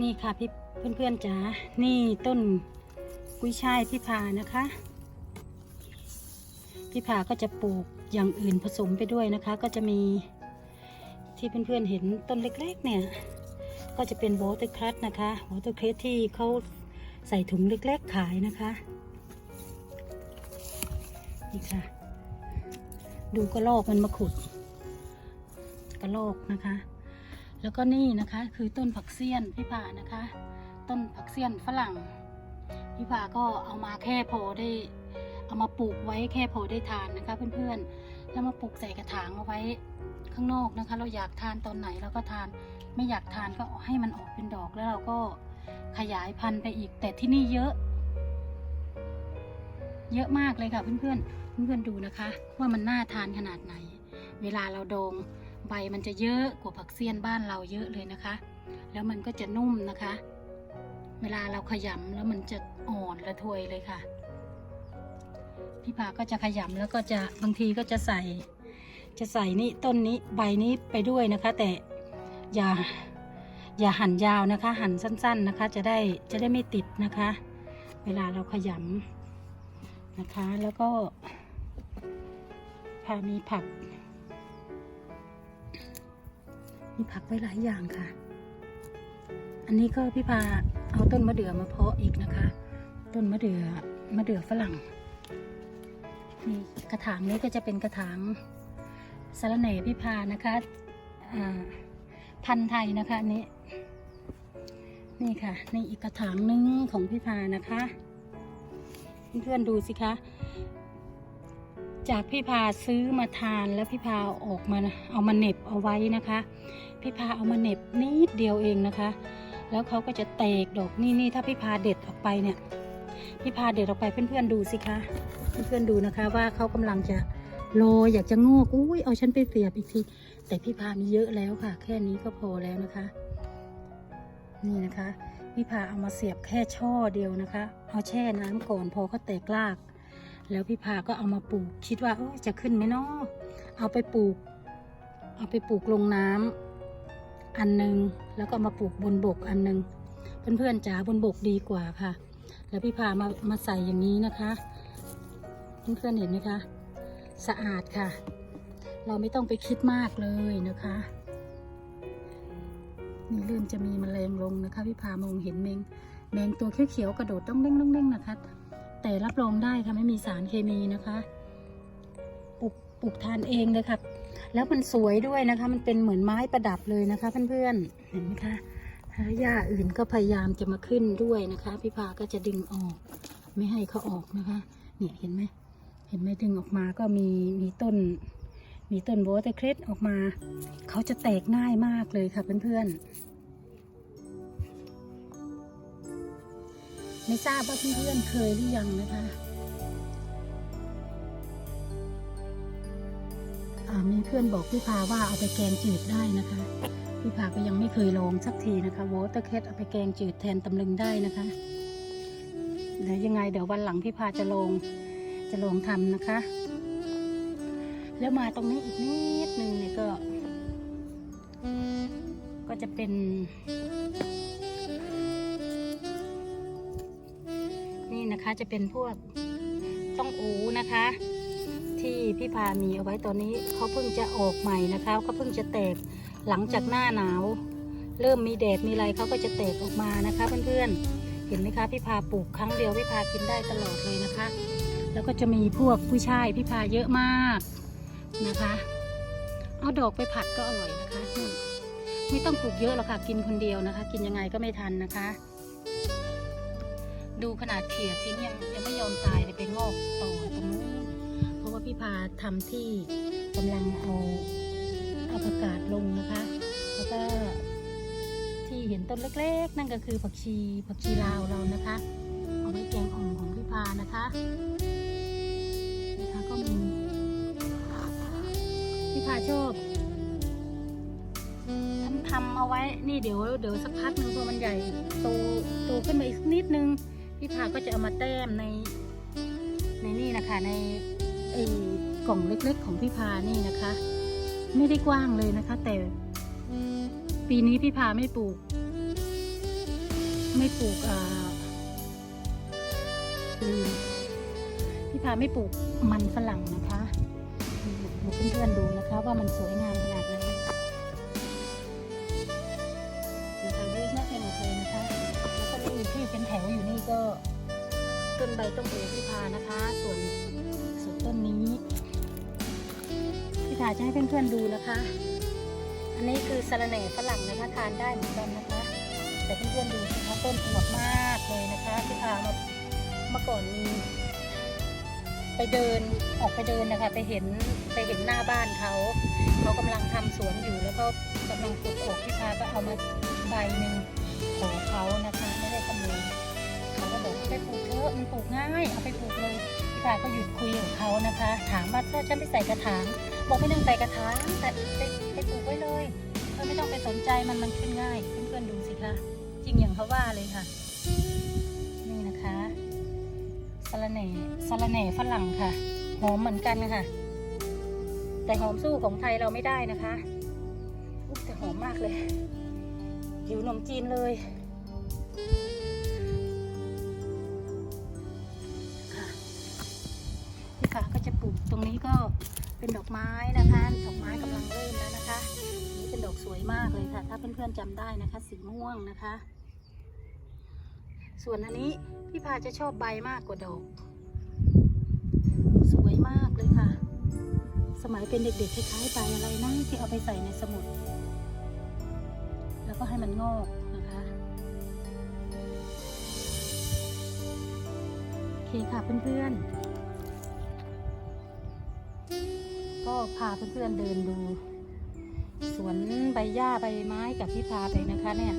นี่ค่ะพี่เพื่อนๆจ๋า นี่ต้นกุ้ยช่ายพี่พานะคะ พี่พาก็จะปลูกอย่างอื่นผสมไปด้วยนะคะ ก็จะมีที่เพื่อนๆเห็นต้นเล็กๆเนี่ย ก็จะเป็นวอเตอร์คลัสนะคะวอเตอร์คลัสที่เขาใส่ถุงเล็กๆขายนะคะ นี่ค่ะ ดูกระลอกมันมาขุดกระลอกนะคะ แล้วก็นี่นะคะคือต้นผักเสี้ยนพี่ผานะคะ ต้นผักเสี้ยนฝรั่งพี่ผาก็เอามาแค่พอได้ เอามาปลูกไว้แค่พอได้ทานนะคะ เพื่อนๆแล้วมาปลูกใส่กระถางเอาไว้ข้างนอกนะคะ เราอยากทานตอนไหนเราก็ทาน ไม่อยากทานก็ให้มันออกเป็นดอกแล้วเราก็ขยายพันธุ์ไปอีกแต่ที่นี่เยอะ เยอะมากเลยค่ะเพื่อนๆเพื่อนๆดูนะคะ ว่ามันน่าทานขนาดไหน เวลาเราดอง ใบมันจะเยอะกว่าผักเสี้ยนบ้านเราเยอะเลยนะคะ แล้วมันก็จะนุ่มนะคะ เวลาเราขยำแล้วมันจะอ่อนระทวยเลยค่ะ พี่ผาก็จะขยำแล้วก็จะบางทีก็จะใส่ จะใส่นี่ต้นนี้ใบนี้ไปด้วยนะคะ แต่อย่าอย่าหั่นยาวนะคะ หั่นสั้น ๆนะคะ จะได้จะได้ไม่ติดนะคะ เวลาเราขยำนะคะ แล้วก็พามีผัก มีผักไว้หลายอย่างค่ะ อันนี้ก็พี่พาเอาต้นมะเดื่อมาเพาะอีกนะคะ ต้นมะเดื่อมะเดื่อฝรั่งนี่กระถางนี้ก็จะเป็นกระถางสารเน่พี่พานะคะอ่าพันไทยนะคะอันนี้นี่ค่ะในอีกกระถางหนึงของพี่พานะคะ เพื่อนๆดูสิคะ จากพี่พาซื้อมาทานแล้วพี่พาออกมาเอามาเน็บเอาไว้นะคะ พี่พาเอามาเน็บนิดเดียวเองนะคะ แล้วเขาก็จะแตกดอกนี่นี่ถ้าพี่พาเด็ดออกไปเนี่ย พี่พาเด็ดออกไปเพื่อนๆดูสิคะ เพื่อนๆดูนะคะว่าเขากำลังจะโรยอยากจะงอกอุ้ยเอาฉันไปเสียบอีกทีแต่พี่พามีเยอะแล้วค่ะ แค่นี้ก็พอแล้วนะคะ นี่นะคะ พี่พาเอามาเสียบแค่ช่อเดียวนะคะ เอาแช่น้ำก่อนพอเขาแตกราก แล้วพี่พาก็เอามาปลูก คิดว่าจะขึ้นไหมเนาะเอาไปปลูก เอาไปปลูกลงน้ำอันหนึง แล้วก็มาปลูกบนบกอันหนึงเพื่อนๆจ๋าบนบกดีกว่าค่ะ แล้วพี่พามามาใส่อย่างนี้นะคะเพื่อนๆเห็นไหมคะ สะอาดค่ะ เราไม่ต้องไปคิดมากเลยนะคะนี่เริ่มจะมีแมลงลงนะคะ พี่พามองเห็นแมงแมงตัวเขียวๆกระโดดต้องเด้งต้องเด้งนะคะ แต่รับรองได้ค่ะไม่มีสารเคมีนะคะปลูกปลูกทานเองเลยค่ะ แล้วมันสวยด้วยนะคะ มันเป็นเหมือนไม้ประดับเลยนะคะ เพื่อนๆเห็นไหมคะหญ้าอื่นก็พยายามจะมาขึ้นด้วยนะคะ พี่พาก็จะดึงออก ไม่ให้เขาออกนะคะ เนี่ยเห็นไหมเห็นไหมดึงออกมาก็มีมีต้น มีต้นโบแต่เคล็ดออกมา เขาจะแตกง่ายมากเลยค่ะเพื่อนๆ ไม่ทราบว่าเพื่อนๆเคยหรือยังนะคะมีเพื่อนบอกพี่พาว่าเอาไปแกงจืดได้นะคะ พี่พาก็ยังไม่เคยลองสักทีนะคะวอเตอร์เคสเอาไปแกงจืดแทนตำลึงได้นะคะ เดี๋ยวยังไงเดี๋ยววันหลังพี่พาจะลองจะลองทำนะคะ แล้วมาตรงนี้อีกนิดนึงเนี่ยก็ ก็จะเป็น นี่นะคะจะเป็นพวกต้องอูนะคะ ที่พี่พามีเอาไว้ตอนนี้เขาเพิ่งจะออกใหม่นะคะเขาเพิ่งจะแตกหลังจากหน้าหนาว เริ่มมีแดดมีอะไรเขาก็จะแตกออกมานะคะเพื่อนๆเห็นไหมคะพี่พาปลูกครั้งเดียวพี่พากินได้ตลอดเลยนะคะ แล้วก็จะมีพวกผู้ชายพี่พาเยอะมากนะคะ เอาดอกไปผัดก็อร่อยนะคะไม่ต้องปลูกเยอะหรอกค่ะกินคนเดียวนะคะ กินยังไงก็ไม่ทันนะคะ ดูขนาดเขียดทิ้งยังยังไม่ยอมตายเลยไปงอกต่อตรงนู้นเพราะว่าพี่พาทำที่กำลังเอาเอาประกาศลงนะคะ แล้วก็ที่เห็นต้นเล็กๆ นั่นก็คือผักชีผักชีลาวเรานะคะ เอาไว้แกงอ่อมของพี่พานะคะนะคะก็มีพี่พาชอบทำทำเอาไว้นี่เดี๋ยวเดี๋ยวสักพักหนึ่งพอมันใหญ่โตโตขึ้นมาอีกนิดนึง พี่พาก็จะเอามาแต้มใน ในนี่นะคะ ในไอ้กล่องเล็กๆ ของพี่พานี่นะคะ ไม่ได้กว้างเลยนะคะ แต่ ปีนี้พี่พาไม่ปลูก ไม่ปลูกอ่าอืมพี่พาไม่ปลูกมันฝรั่งนะคะดูเพื่อนๆดูนะคะ ว่ามันสวยงามขนาด ที่เป็นแถวอยู่นี่ก็ ต้นใบต้นโอพี่พานะคะ ส่วนส่วนต้นนี้พี่พาจะให้เพื่อนๆดูนะคะ อันนี้คือสะระแหน่ฝรั่งนะคะทานได้เหมือนกันนะคะ แต่เพื่อนๆดูสิคะต้นอวบมากเลยนะคะพี่พามาเมื่อก่อนมีไปเดินออกไปเดินนะคะ ไปเห็นไปเห็นหน้าบ้านเขาเขากำลังทำสวนอยู่แล้วก็กำลังปลูกอกพี่พาก็เอามาใบหนึ่ง ปลูกง่ายเอาไปปลูกเลยพี่พาก็หยุดคุยกับเขานะคะ ถามว่าถ้าฉันไปใส่กระถางบอกไม่ต้องใส่กระถางแต่ไปไปปลูกไว้เลยเธอไม่ต้องไปสนใจมันมันขึ้นง่ายเพื่อนๆดูสิคะจริงอย่างเขาว่าเลยค่ะ นี่นะคะสะระแหน่สะระแหน่ฝรั่งค่ะหอมเหมือนกันนะคะแต่หอมสู้ของไทยเราไม่ได้นะคะอุ๊ยแต่หอมมากเลยหิวนมจีนเลย เป็นดอกไม้นะคะ ดอกไม้กำลังเริ่มแล้วนะคะ นี่เป็นดอกสวยมากเลยค่ะ ถ้าเพื่อนๆจำได้นะคะ สีม่วงนะคะ ส่วนอันนี้พี่พาจะชอบใบมากกว่าดอก สวยมากเลยค่ะ สมัยเป็นเด็กๆคล้ายๆใบอะไรนะที่เอาไปใส่ในสมุด แล้วก็ให้มันงอกนะคะโอเคค่ะเพื่อนๆ พาเพื่อนๆเดินดู สวนใบหญ้าใบไม้กับพี่พาไปนะคะเนี่ย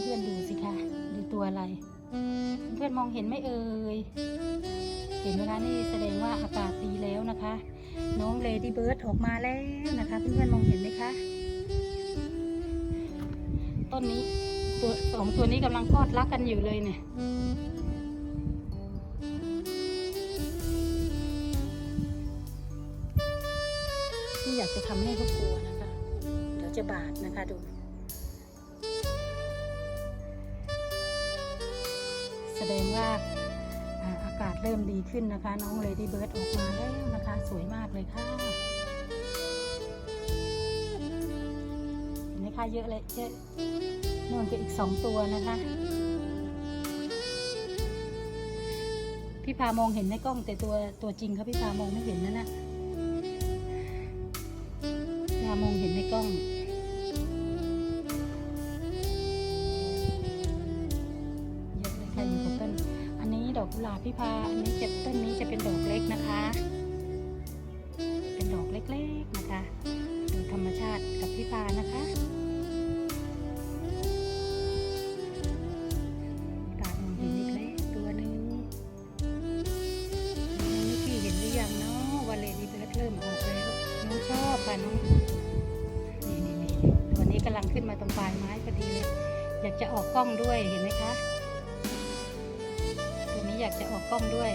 เพื่อนดูสิคะดูตัวอะไร เพื่อนมองเห็นไหมเอ่ย เห็นไหมคะนี่แสดงว่าอากาศดีแล้วนะคะ น้องเลดี้เบิร์ดออกมาแล้วนะคะ เพื่อนๆมองเห็นไหมคะ ต้นนี้ตัวสองตัวนี้กำลังพอดรักกันอยู่เลยเนี่ย จะทำให้เขากลัวนะคะ เดี๋ยวจะบาดนะคะดู แสดงว่าอากาศเริ่มดีขึ้นนะคะ น้องเลดี้เบิร์ดออกมาแล้วนะคะ สวยมากเลยค่ะเห็นไหมคะเยอะเลยเยอะนู่นก็อีกสองตัวนะคะพี่พามองเห็นในกล้องแต่ตัวตัวจริงเขาพี่พามองไม่เห็นนั่นนะ ต้อง เยอะเลยค่ะอยู่กับต้น อันนี้ดอกกุหลาบพี่พาอันนี้จะต้นนี้จะเป็นดอกเล็กนะคะ เป็นดอกเล็กๆนะคะ ดูธรรมชาติกับพี่พานะคะ จะออกกล้องด้วยเห็นไหมคะ ตัวนี้อยากจะออกกล้องด้วย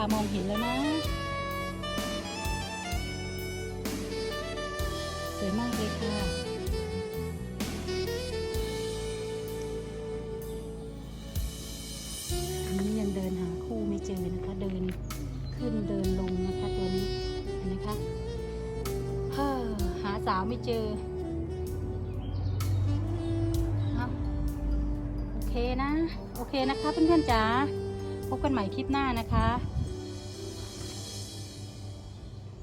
ามองเห็นแล้วนะ สวยมากเลยค่ะ อันนี้ยังเดินหาคู่ไม่เจอนะคะ เดินขึ้นเดินลงนะคะ ตัวนี้เห็นไหมคะเฮ้อหาสาวไม่เจอโอเคนะ โอเคนะคะเพื่อนๆจ๋าพบกันใหม่คลิปหน้านะคะ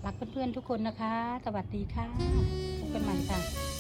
รักเพื่อนๆทุกคนนะคะ สวัสดีค่ะพบกันใหม่ค่ะ